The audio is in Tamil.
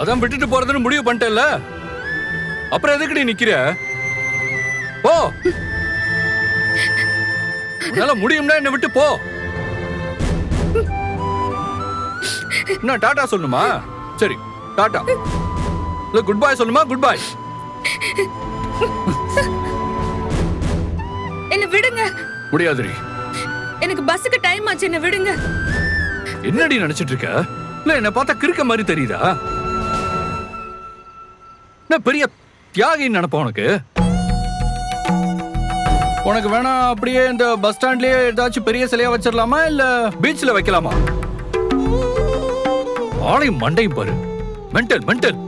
அதான் விட்டுட்டு போறதுன்னு முடிவு பண்ணிட்டேல்ல அப்புறம் எதுக்கு நீ நிக்கிற? போ. உன்னால முடியும்னா என்ன விட்டு போ. என்ன டாடா சொல்லணுமா? சரி டாடா. இல்ல குட் பை சொல்லணுமா? குட் பை என்ன விடுங்க. முடியாதுரி எனக்கு பஸ்ஸுக்கு டைம் ஆச்சு என்ன விடுங்க. என்னடி நினைச்சிட்டு இருக்க? இல்ல என்ன பார்த்தா கிறுக்க மாதிரி தெரியுதா? நான் பெரிய தியாகின்னு நினைப்ப உனக்கு? உனக்கு வேணா அப்படியே இந்த பஸ் ஸ்டாண்ட்லயே ஏதாச்சும் பெரிய சிலையா வச்சிடலாமா இல்ல பீச்ல வைக்கலாமா? ஆளையும் மண்டையும் பாரு. Mental mental